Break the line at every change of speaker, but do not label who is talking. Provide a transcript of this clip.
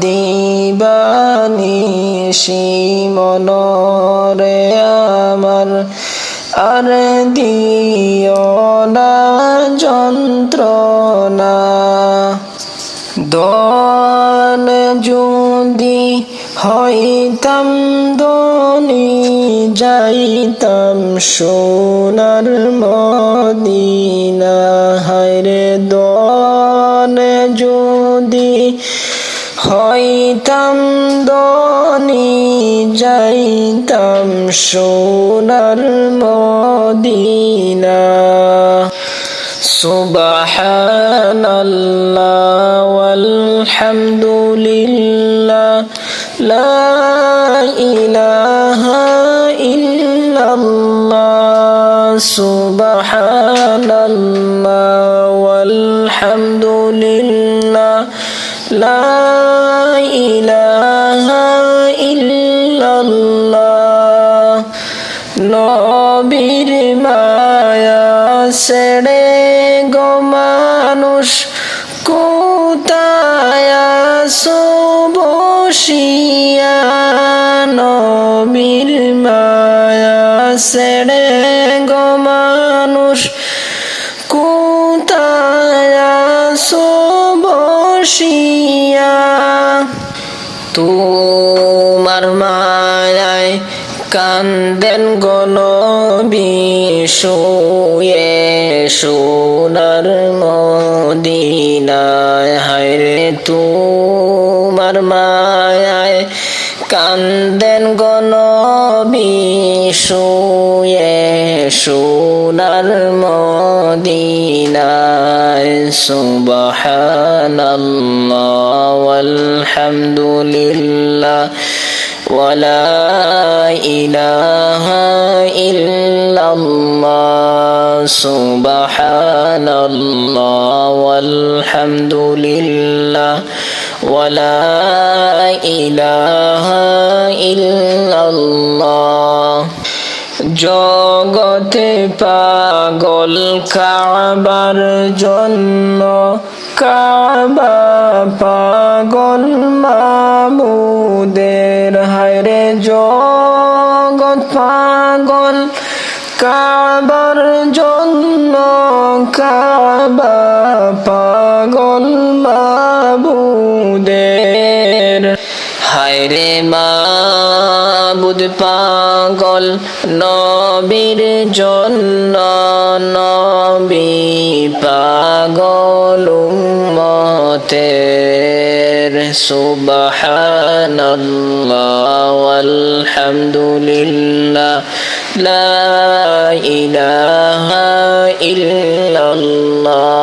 দিবানিশি মনরে আমার। আর দিও না যন্ত্রণা। দন যদি হইতাম দনি যাইতাম সোনার মদিনা। হইতাম দনি যাইতাম সোনার মদিনা سبحان الله والحمد لله لا إله إلا الله নবীর মায়া ছেড়ে গো মানুষ কোথায় বসিয়া নবীর মায়া ছেড়ে গো মানুষ কোথায় বসিয়া তোমার মায়ায় কান্দেন গনবি, শুয়ে সোনার মদিনায়। হায়রে তোমার মায়ায় কান্দেন গনবি, শুয়ে সোনার মদিনায়। সুবহানাল্লাহ walhamdulillah ولا إله إلا الله سبحان الله والحمد لله ولا إله إلا الله জগতে পাগল কাবার জন্য কাবা পাগল মামুদের কাবার জন্য কাবা পাগল মাবুদের। হায়রে মাবুদ পাগল নবীর জন্য নবী পাগল উম্মতের। সুবহানাল্লাহ walhamdulillah لا إله إلا الله